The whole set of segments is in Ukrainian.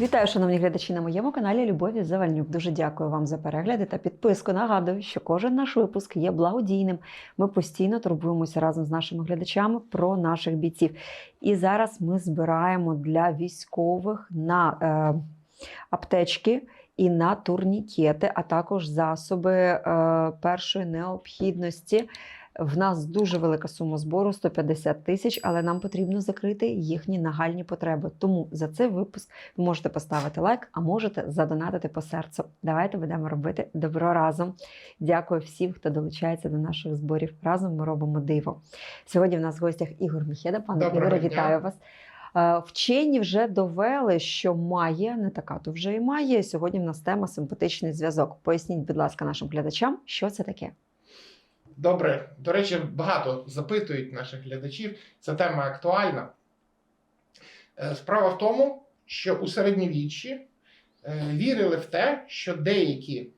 Вітаю, шановні глядачі на моєму каналі Любові Завальнюк. Дуже дякую вам за перегляди та підписку. Нагадую, що кожен наш випуск є благодійним. Ми постійно турбуємося разом з нашими глядачами про наших бійців. І зараз ми збираємо для військових на е, аптечки. І на турнікети, а також засоби е, першої необхідності. В нас дуже велика сума збору 150 тисяч, але нам потрібно закрити їхні нагальні потреби. Тому за цей випуск ви можете поставити лайк, а можете задонатити по серцю. Давайте будемо робити добро разом. Дякую всім, хто долучається до наших зборів. Разом ми робимо диво. Сьогодні в нас в гостях Ігор Міхеда. Пане Ігоре, вітаю вас. Е, Вчені вже довели, що має, не така то вже і має. Сьогодні в нас тема симпатичний зв'язок. Поясніть, будь ласка, нашим глядачам, що це таке. Добре, до речі, багато запитують наших глядачів. Ця тема актуальна. Е, Справа в тому, що у середньовіччі е, вірили в те, що деякі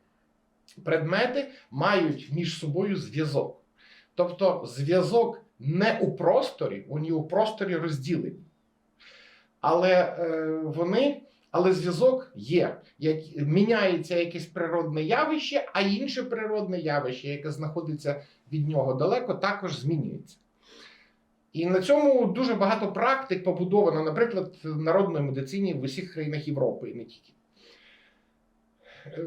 предмети мають між собою зв'язок. Тобто зв'язок не у просторі, вони у просторі розділені. Але е, вони, але зв'язок є. Як міняється якесь природне явище, а інше природне явище, яке знаходиться від нього далеко, також змінюється. І на цьому дуже багато практик побудовано, наприклад, в народної медицині в усіх країнах Європи і не тільки. Е,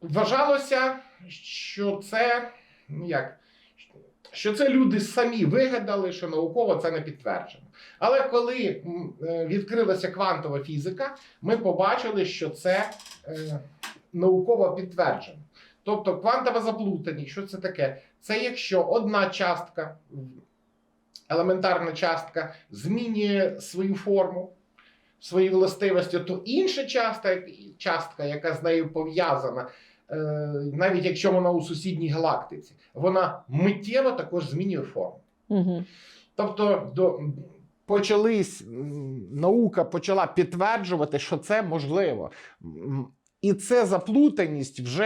Вважалося, що це ну як, що це люди самі вигадали, що науково це не підтверджено. Але коли е, відкрилася квантова фізика, ми побачили, що це е, науково підтверджено. Тобто квантова заплутаність, що це таке? Це якщо одна частка, елементарна частка, змінює свою форму, свої властивості, то інша частка, частка яка з нею пов'язана, навіть якщо вона у сусідній галактиці, вона миттєво також змінює форму. Угу. Тобто до, почались, наука почала підтверджувати, що це можливо. І це заплутаність вже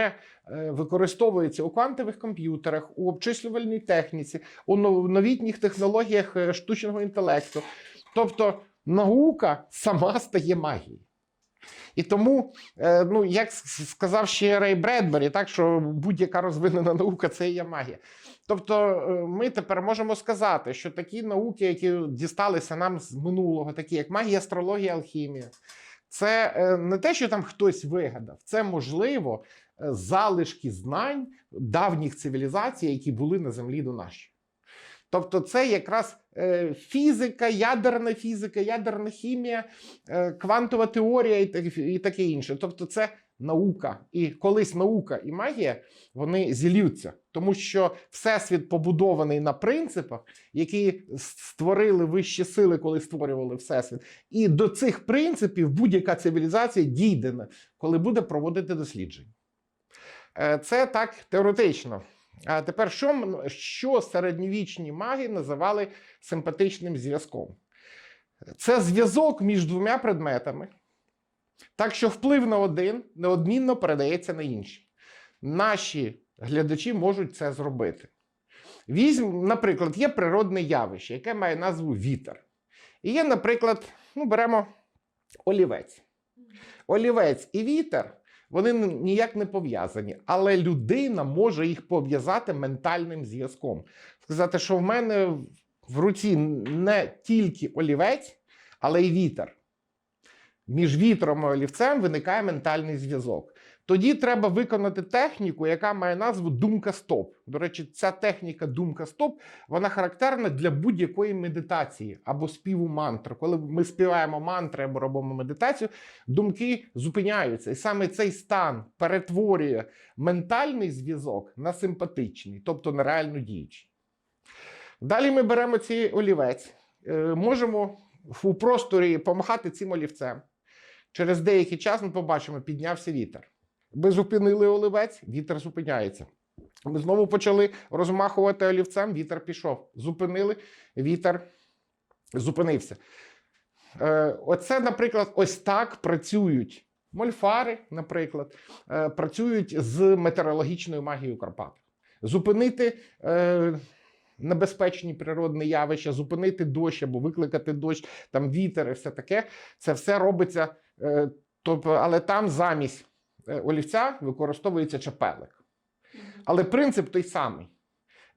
е, використовується у квантових комп'ютерах, у обчислювальній техніці, у нов- новітніх технологіях е, штучного інтелекту. Тобто наука сама стає магією. І тому, е, ну, як сказав ще Рей Бредбері, так що будь-яка розвинена наука це і є магія. Тобто, е, ми тепер можемо сказати, що такі науки, які дісталися нам з минулого, такі як магія, астрологія, алхімія, це е, не те, що там хтось вигадав, це можливо залишки знань давніх цивілізацій, які були на землі до нашої. Тобто, це якраз е, фізика, ядерна фізика, ядерна хімія, е, квантова теорія і, таке інше. Тобто, це наука. І колись наука і магія вони зілються, тому що всесвіт побудований на принципах, які створили вищі сили, коли створювали всесвіт. І до цих принципів будь-яка цивілізація дійдена, коли буде проводити дослідження. Е, Це так теоретично. А тепер, що, що середньовічні маги називали симпатичним зв'язком? Це зв'язок між двома предметами, так що вплив на один неодмінно передається на інший. Наші глядачі можуть це зробити. Візьм, наприклад, є природне явище, яке має назву вітер. І є, наприклад, ну, беремо олівець. Олівець і вітер вони ніяк не пов'язані, але людина може їх пов'язати ментальним зв'язком. Сказати, що в мене в руці не тільки олівець, але й вітер. Між вітром і олівцем виникає ментальний зв'язок. Тоді треба виконати техніку, яка має назву думка стоп. До речі, ця техніка думка стоп вона характерна для будь-якої медитації або співу мантр. Коли ми співаємо мантри або робимо медитацію, думки зупиняються. І саме цей стан перетворює ментальний зв'язок на симпатичний, тобто на реально діючий. Далі ми беремо цей олівець, е, можемо у просторі помахати цим олівцем. Через деякий час ми побачимо, піднявся вітер. Ми зупинили олівець, вітер зупиняється. Ми знову почали розмахувати олівцем, вітер пішов. Зупинили, вітер зупинився. Е, Оце, наприклад, ось так працюють мольфари, наприклад, е, працюють з метеорологічною магією Карпат. Зупинити е, небезпечні природні явища, зупинити дощ або викликати дощ, там вітер і все таке. Це все робиться Тобто, але там замість олівця використовується чепелик. Але принцип той самий.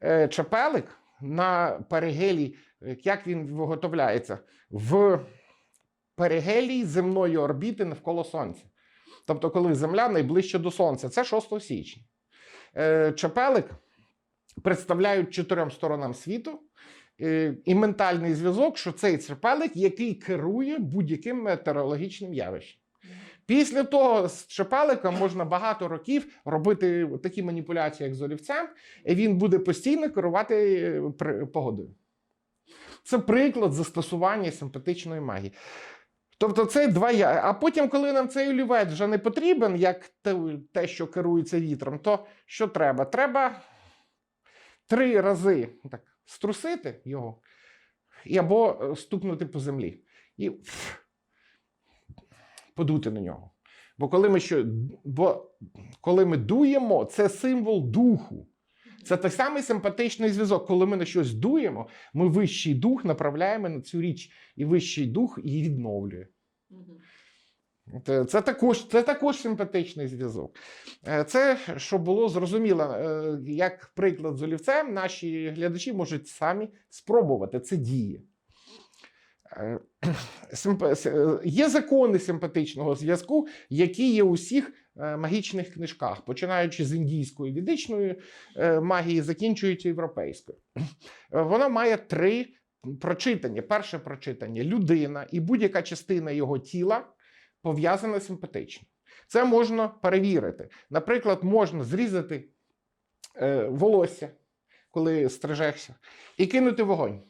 Е, Чепелик на перигелі, е, як він виготовляється? В перигелії земної орбіти навколо Сонця. Тобто, коли Земля найближче до Сонця, це 6 січня. Е, Чепелик представляють чотирьом сторонам світу е, і ментальний зв'язок, що цей чепелик, який керує будь-яким метеорологічним явищем. Після того з чепеликом можна багато років робити такі маніпуляції, як з олівцем, і він буде постійно керувати е, погодою. Це приклад застосування симпатичної магії. Тобто це два я. А потім, коли нам цей олівець вже не потрібен, як те, що керується вітром, то що треба? Треба три рази так, струсити його або е, стукнути по землі. І подути на нього. Бо коли ми що, бо коли ми дуємо, це символ духу. Це той самий симпатичний зв'язок. Коли ми на щось дуємо, ми вищий дух направляємо на цю річ, і вищий дух її відновлює. Це, це, також, це також симпатичний зв'язок. Е, Це, щоб було зрозуміло, е, як приклад з олівцем, наші глядачі можуть самі спробувати. Це діє. Е, е, Є закони симпатичного зв'язку, які є у всіх е, магічних книжках, починаючи з індійської ведичної е, магії, закінчуючи європейською. Воно має три прочитання. Перше прочитання людина і будь-яка частина його тіла пов'язана симпатично. Це можна перевірити. Наприклад, можна зрізати волосся, коли стрижешся, і кинути вогонь.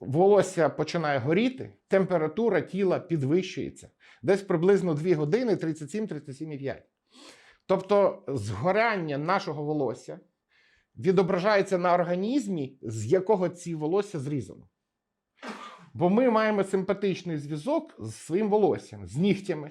Волосся починає горіти, температура тіла підвищується. Десь приблизно 2 години 37-37,5. Тобто згоряння нашого волосся відображається на організмі, з якого ці волосся зрізано. Бо ми маємо симпатичний зв'язок з своїм волоссям, з нігтями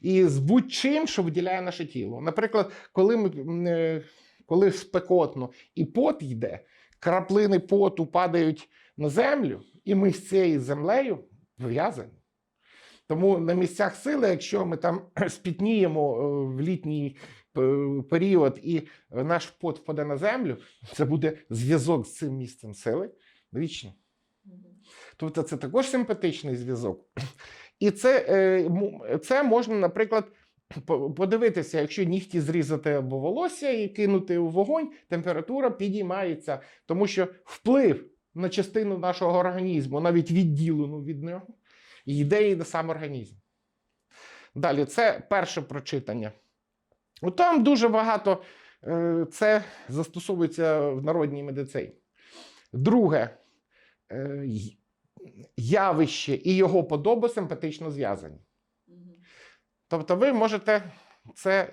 і з будь-чим, що виділяє наше тіло. Наприклад, коли, ми, е, коли спекотно і пот йде, краплини поту падають на землю, і ми з цією землею пов'язані. Тому на місцях сили, якщо ми там спітніємо е, в літній е, період і наш пот впаде на землю, це буде зв'язок з цим місцем сили вічно. Тобто це також симпатичний зв'язок. І це, е, це можна, наприклад, подивитися, якщо нігті зрізати або волосся і кинути у вогонь, температура підіймається, тому що вплив на частину нашого організму, навіть відділену від нього, йде і на сам організм. Далі, це перше прочитання. От Там дуже багато е, це застосовується в народній медицині. Друге, е, явище і його подоба симпатично зв'язані. Тобто, ви можете це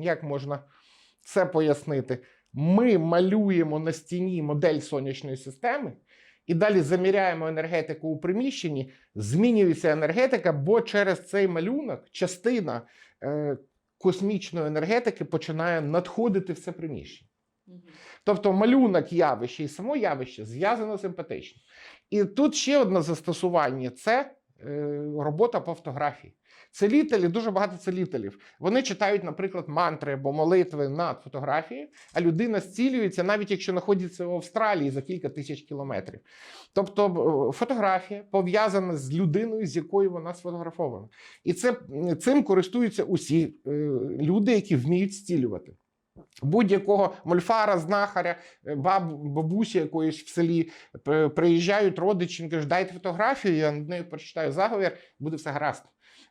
як можна це пояснити? Ми малюємо на стіні модель сонячної системи і далі заміряємо енергетику у приміщенні, змінюється енергетика, бо через цей малюнок частина е, космічної енергетики починає надходити в це приміщення. Тобто малюнок явища і само явище зв'язано симпатично. І тут ще одне застосування це робота по фотографії. Целітелі, дуже багато целітелів. Вони читають, наприклад, мантри або молитви над фотографією, а людина зцілюється, навіть якщо знаходиться в Австралії за кілька тисяч кілометрів. Тобто е, фотографія пов'язана з людиною, з якою вона сфотографована. І це, цим користуються усі е, люди, які вміють зцілювати. Будь-якого мольфара, знахаря, е, баб, бабусі якоїсь в селі приїжджають родичі, кажуть, дайте фотографію, я над нею прочитаю заговір, буде все гаразд.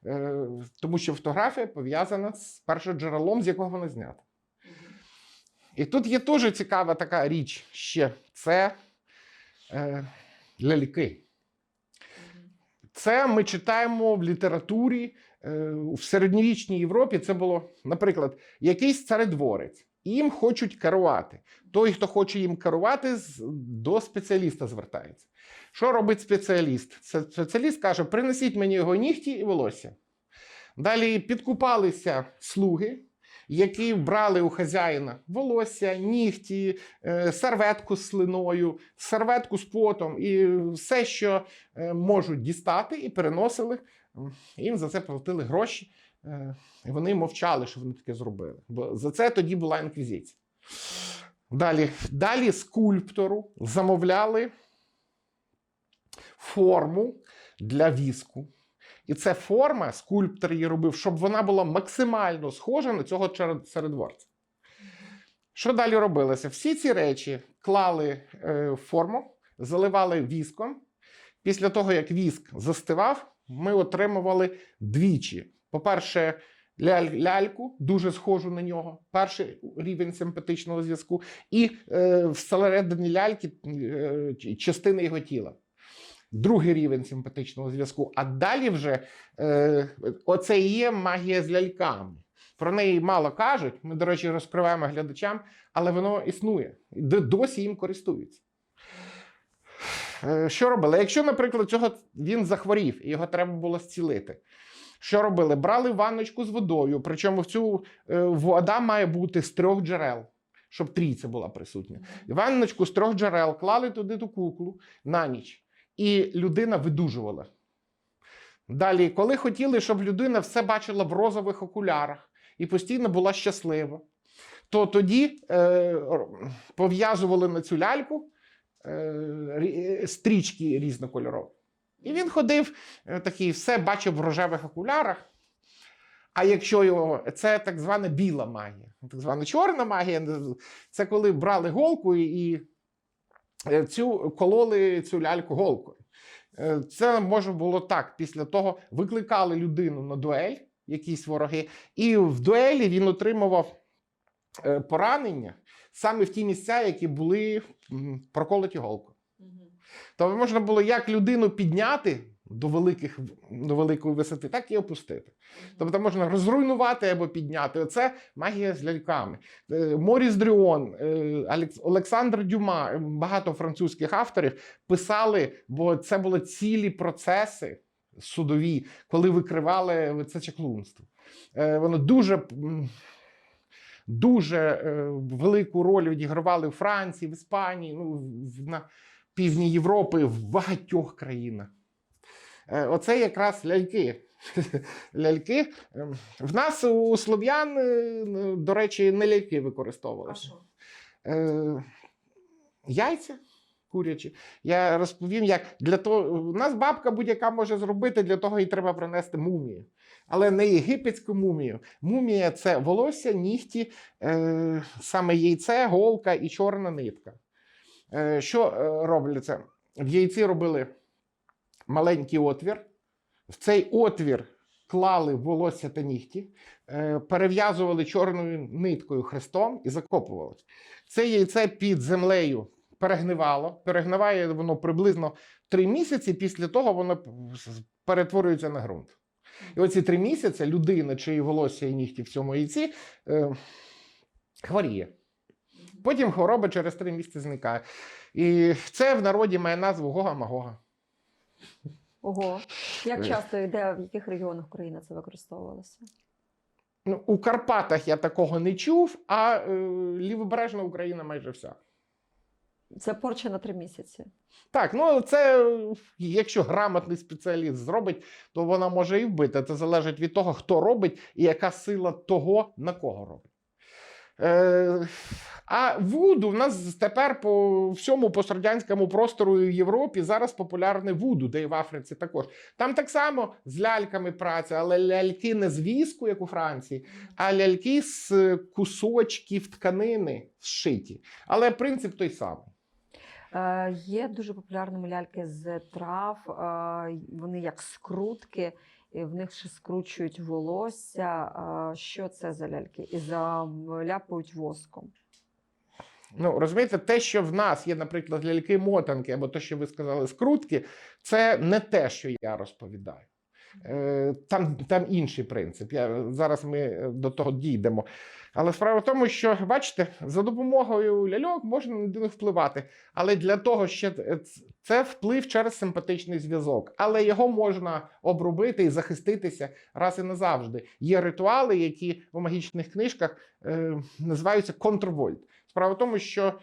Е, Тому що фотографія пов'язана з першоджерелом, з якого вона знята. І тут є теж цікава така річ ще це е, ляльки. Це ми читаємо в літературі е, в середньовічній Європі. Це було, наприклад, якийсь царедворець. Їм хочуть керувати. Той, хто хоче їм керувати, до спеціаліста звертається. Що робить спеціаліст? Спеціаліст каже: принесіть мені його нігті і волосся. Далі підкупалися слуги, які брали у хазяїна волосся, нігті, е, серветку з слиною, серветку з потом і все, що е, можуть дістати, і переносили Їм за це платили гроші, е, і вони мовчали, що вони таке зробили. Бо за це тоді була інквізиція. Далі, далі скульптору замовляли форму для віску. І ця форма, скульптор її робив, щоб вона була максимально схожа на цього царедворця. Що далі робилося? Всі ці речі клали е, в форму, заливали віском. Після того, як віск застивав, ми отримували двічі. По-перше, ляль- ляльку, дуже схожу на нього, перший рівень симпатичного зв'язку, і е, всередині ляльки е, частини його тіла. Другий рівень симпатичного зв'язку. А далі вже е, оце і є магія з ляльками. Про неї мало кажуть. Ми, до речі, розкриваємо глядачам, але воно існує. Досі їм користуються. Е, Що робили? Якщо, наприклад, цього він захворів і його треба було зцілити. Що робили? Брали ванночку з водою, причому в цю е, вода має бути з трьох джерел, щоб трійця була присутня. Ванночку з трьох джерел клали туди ту куклу на ніч, і людина видужувала. Далі, коли хотіли, щоб людина все бачила в розових окулярах і постійно була щаслива, то тоді е, пов'язували на цю ляльку е, стрічки різнокольорові. І він ходив е, такий, все бачив в рожевих окулярах. А якщо його, це так звана біла магія, так звана чорна магія, це коли брали голку і, цю кололи цю ляльку голкою. Е, Це може було так. Після того викликали людину на дуель, якісь вороги, і в дуелі він отримував е, поранення саме в ті місця, які були проколоті голкою. То можна було як людину підняти до, великих, до великої висоти, так і опустити. Тобто можна розруйнувати або підняти. Оце магія з ляльками. Е, Моріс Дріон, е, Олександр Дюма, е, багато французьких авторів писали, бо це були цілі процеси судові, коли викривали це чаклунство. Воно дуже. Дуже е, велику роль відігравали в Франції, в Іспанії, ну, на півдні Європи, в багатьох країнах. Е, Оце якраз ляльки. ляльки. Ем, В нас у слов'ян, е, ну, до речі, не ляльки використовувалися. Е, яйця курячі. Я розповім, як для того. У нас бабка будь-яка може зробити, для того і треба принести мумію. Але не єгипетську мумію. Мумія це волосся, нігті, е, саме яйце, голка і чорна нитка. Е, що робляться? В яйці робили маленький отвір. В цей отвір клали волосся та нігті, е, перев'язували чорною ниткою хрестом і закопували. Це яйце під землею перегнивало. Перегниває воно приблизно три місяці. Після того воно перетворюється на ґрунт. І оці три місяці людина, чиї волосся і нігті в цьому яйці, е, хворіє. Потім хвороба через три місяці зникає. І це в народі має назву Гога-Магога. Ого. Як Е. часто і де в яких регіонах України це використовувалося? Ну, у Карпатах я такого не чув, а е, лівобережна Україна майже вся. Це порча на три місяці. Так, ну це якщо грамотний спеціаліст зробить, то вона може і вбити. Це залежить від того, хто робить і яка сила того, на кого робить. Е, а вуду в нас тепер по всьому пострадянському простору в Європі зараз популярне вуду, де і в Африці також. Там так само з ляльками праця, але ляльки не з віску, як у Франції, а ляльки з кусочків тканини зшиті. Але принцип той самий. Е, є дуже популярними ляльки з трав. Е, вони як скрутки, і в них ще скручують волосся. Що це за ляльки? І заляпують воском. Ну, розумієте, те, що в нас є, наприклад, ляльки-мотанки, або те, що ви сказали, скрутки, це не те, що я розповідаю. Е, Там, там інший принцип. Я, зараз ми е, до того дійдемо. Але справа в тому, що бачите, за допомогою ляльок можна на людину впливати. Але для того, що це вплив через симпатичний зв'язок. Але його можна обробити і захиститися раз і назавжди. Є ритуали, які у магічних книжках е, називаються контрвольт. Справа в тому, що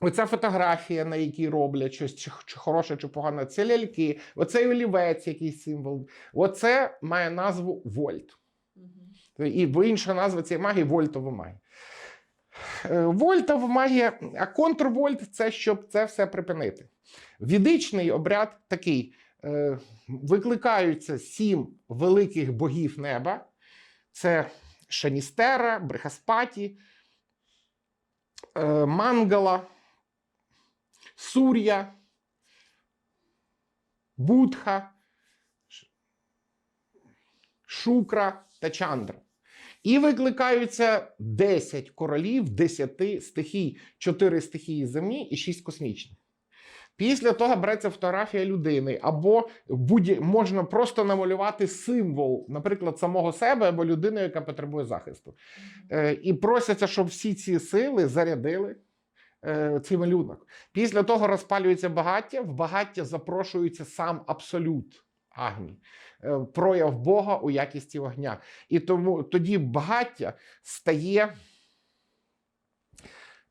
Оця фотографія, на якій роблять щось чи, чи хороше, чи погане, це ляльки, оцей олівець, який символ. Оце має назву Вольт. І бо інша назва цієї магії вольтова магія. Е, Вольтова магія, а контрвольт це щоб це все припинити. Відичний обряд такий: е, викликаються сім великих богів неба: це Шаністера, Брехаспаті, е, Мангала, Сур'я, Будха, Шукра та Чандра. І викликаються 10 королів 10 стихій, 4 стихії землі і 6 космічних. Після того береться фотографія людини, або будь можна просто намалювати символ, наприклад, самого себе або людини, яка потребує захисту. Е, і просяться, щоб всі ці сили зарядили цей малюнок. Після того розпалюється багаття, в багаття запрошується сам абсолют Агній, е, прояв Бога у якісті вогня. І тому тоді багаття стає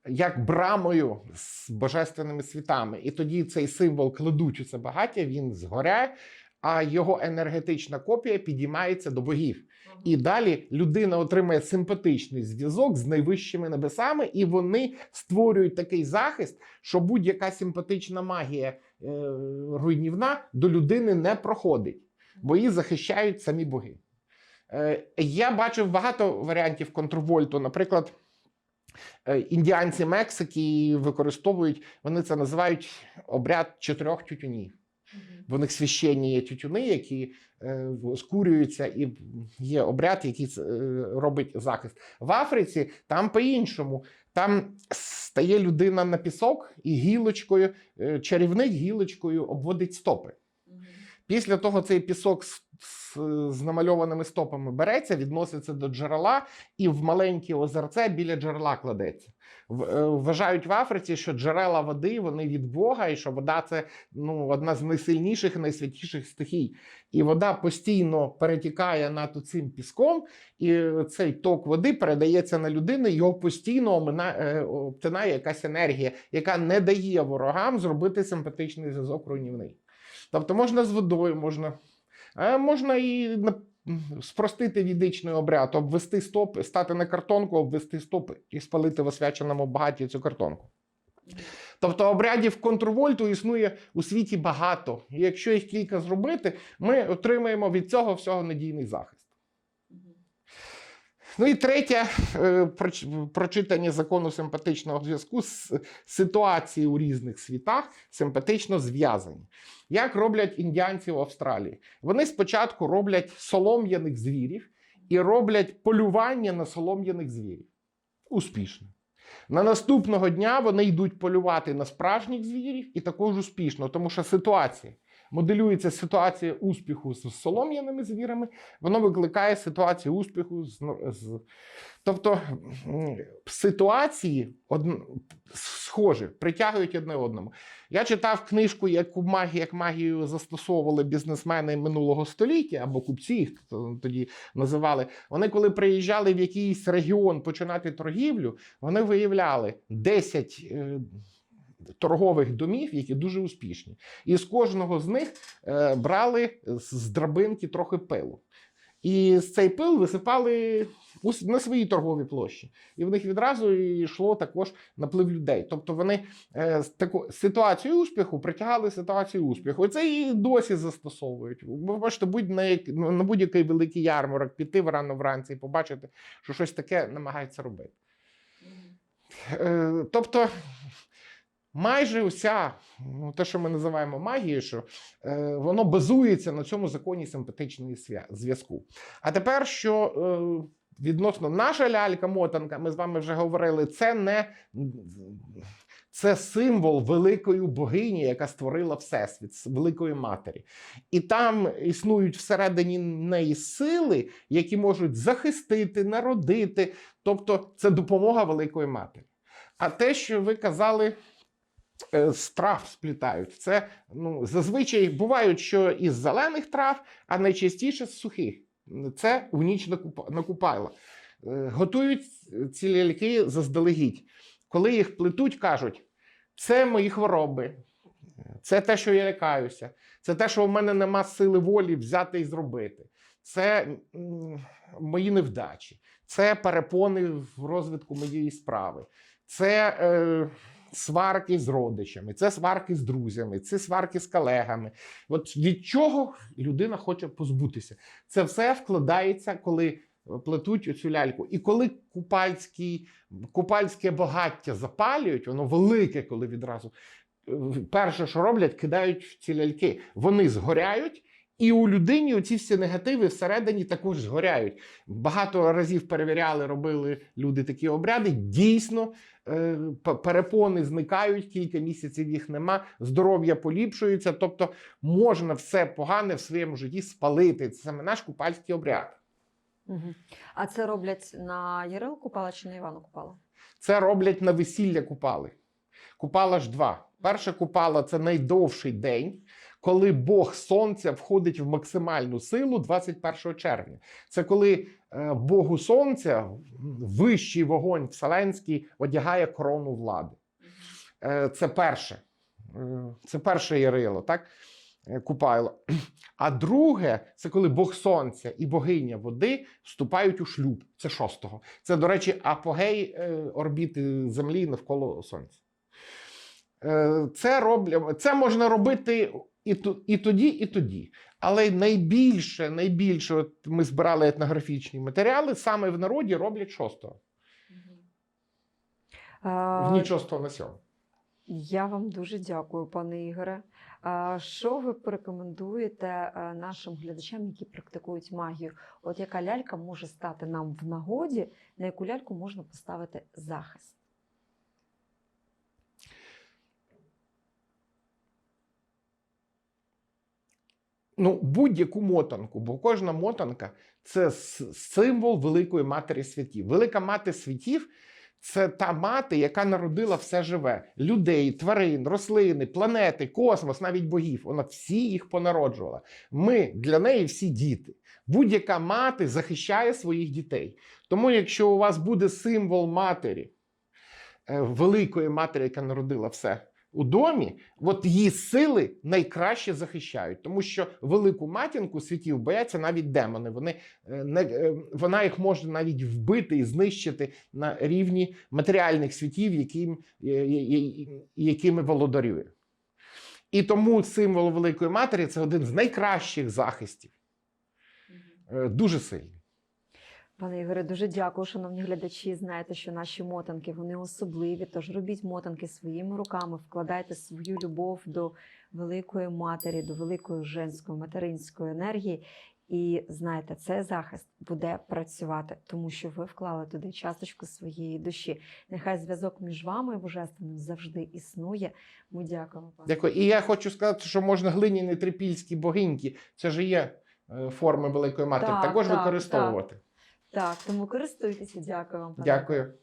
як брамою з божественними світами. І тоді цей символ кладуть у це багаття, він згоряє, а його енергетична копія підіймається до богів. І далі людина отримує симпатичний зв'язок з найвищими небесами, і вони створюють такий захист, що будь-яка симпатична магія е, руйнівна до людини не проходить, бо її захищають самі боги. Е, я бачив багато варіантів контрвольту. Наприклад, е, індіанці Мексики використовують, вони це називають обряд чотирьох тютюнів. В них священні є тютюни, які е, скурюються, і є обряд, який е, робить захист. В Африці там по-іншому. Там стає людина на пісок і гілочкою, е, чарівник гілочкою обводить стопи. Після того цей пісок з, з, з намальованими стопами береться, відноситься до джерела і в маленьке озерце біля джерела кладеться. Е, Вважають в Африці, що джерела води вони від Бога, і що вода це ну, одна з найсильніших найсвятіших стихій. І вода постійно перетікає над цим піском, і цей ток води передається на людину, його постійно омина- е, обтинає якась енергія, яка не дає ворогам зробити симпатичний зв'язок руйнівний. Тобто можна з водою, можна, а можна і спростити відичний обряд, обвести стопи, стати на картонку, обвести стопи і спалити в освяченому багаті цю картонку. Тобто обрядів контрвольту існує у світі багато. І якщо їх кілька зробити, ми отримаємо від цього всього надійний захист. Ну і третє е, прочитання закону симпатичного зв'язку з ситуації у різних світах симпатично зв'язані. Як роблять індіанці в Австралії? Вони спочатку роблять солом'яних звірів і роблять полювання на солом'яних звірів. Успішно. На наступного дня вони йдуть полювати на справжніх звірів і також успішно, тому що ситуація. Моделюється ситуація успіху з солом'яними звірами, воно викликає ситуацію успіху з, з... тобто ситуації одн... схожі, притягують одне одному. Я читав книжку, яку магію, як магію застосовували бізнесмени минулого століття або купці, їх тоді називали. Вони, коли приїжджали в якийсь регіон починати торгівлю, вони виявляли 10 е, торгових домів, які дуже успішні. І з кожного з них е, брали з драбинки трохи пилу. І з цей пил висипали на свої торгові площі. І в них відразу йшло також наплив людей. Тобто вони е, з таку ситуацію успіху притягали ситуацію успіху. І це і досі застосовують. Ви можете будь на, на будь-який великий ярмарок піти рано вранці і побачити, що щось таке намагаються робити. Е, тобто. Майже уся, ну, те, що ми називаємо магією, що е, воно базується на цьому законі симпатичного свя- зв'язку. А тепер, що е, відносно наша лялька-мотанка, ми з вами вже говорили, це не це символ великої богині, яка створила всесвіт, великої матері. І там існують всередині неї сили, які можуть захистити, народити. Тобто, це допомога великої матері. А те, що ви казали, е, з трав сплітають. Це ну, зазвичай бувають, що із зелених трав, а найчастіше з сухих. Це в ніч на купайла. Е, Готують ці ляльки заздалегідь. Коли їх плетуть, кажуть: Це мої хвороби, це те, що я лякаюся, це те, що в мене нема сили волі взяти і зробити. Це мої невдачі, це перепони в розвитку моєї справи, це е, сварки з родичами, це сварки з друзями, це сварки з колегами. От від чого людина хоче позбутися? Це все вкладається, коли плетуть оцю ляльку. І коли купальський, купальське багаття запалюють, воно велике, коли відразу. е, Перше, що роблять, кидають в ці ляльки. Вони згоряють, і у людині ці всі негативи всередині також згоряють. Багато разів перевіряли, робили люди такі обряди. Дійсно, е, перепони зникають, кілька місяців їх нема, здоров'я поліпшується. Тобто можна все погане в своєму житті спалити. Це саме наш купальський обряд. Угу. А це роблять на Ярилу Купала чи на Івану Купала? Це роблять на весілля купали. Купала ж два. Перша купала це найдовший день, коли Бог Сонця входить в максимальну силу 21 червня. Це коли е, Богу Сонця вищий вогонь вселенський одягає корону влади. Е, Це перше. Е, Це перше Ярило, так? Купайло. А друге, це коли Бог Сонця і богиня води вступають у шлюб. Це шостого. Це, до речі, апогей орбіти Землі навколо Сонця. Це, роблять, це можна робити і, ту- і тоді, і тоді. Але найбільше, найбільше, от ми збирали етнографічні матеріали, саме в народі роблять шостого. В ніч шостого на сьому. Я вам дуже дякую, пане Ігоре. Що ви порекомендуєте е, нашим глядачам, які практикують магію? От яка лялька може стати нам в нагоді, на яку ляльку можна поставити захист? Ну, будь-яку мотанку, бо кожна мотанка це символ великої матері світів. Велика мати світів це та мати, яка народила все живе: людей, тварин, рослини, планети, космос, навіть богів. Вона всі їх понароджувала. Ми для неї всі діти. Будь-яка мати захищає своїх дітей. Тому, якщо у вас буде символ матері, е, великої матері, яка народила все у домі, от її сили найкраще захищають, тому що велику матінку світів бояться навіть демони. Вони е, не е, вона їх може навіть вбити і знищити на рівні матеріальних світів, яким, е, якими володарює. І тому символ Великої Матері це один з найкращих захистів. Дуже сильний. Пане Ігоре, дуже дякую, шановні глядачі. Знаєте, що наші мотанки вони особливі. Тож робіть мотанки своїми руками, вкладайте свою любов до великої матері, до великої женської материнської енергії. І знаєте, цей захист буде працювати, тому що ви вклали туди часточку своєї душі. Нехай зв'язок між вами і божественним завжди існує. Ми дякуємо пане. Дякую. І я хочу сказати, що можна глиняні трипільські богиньки, це ж є е, форми Великої Матері, Так, також так, використовувати. Так, тому користуйтеся. Дякую вам. пане. Дякую.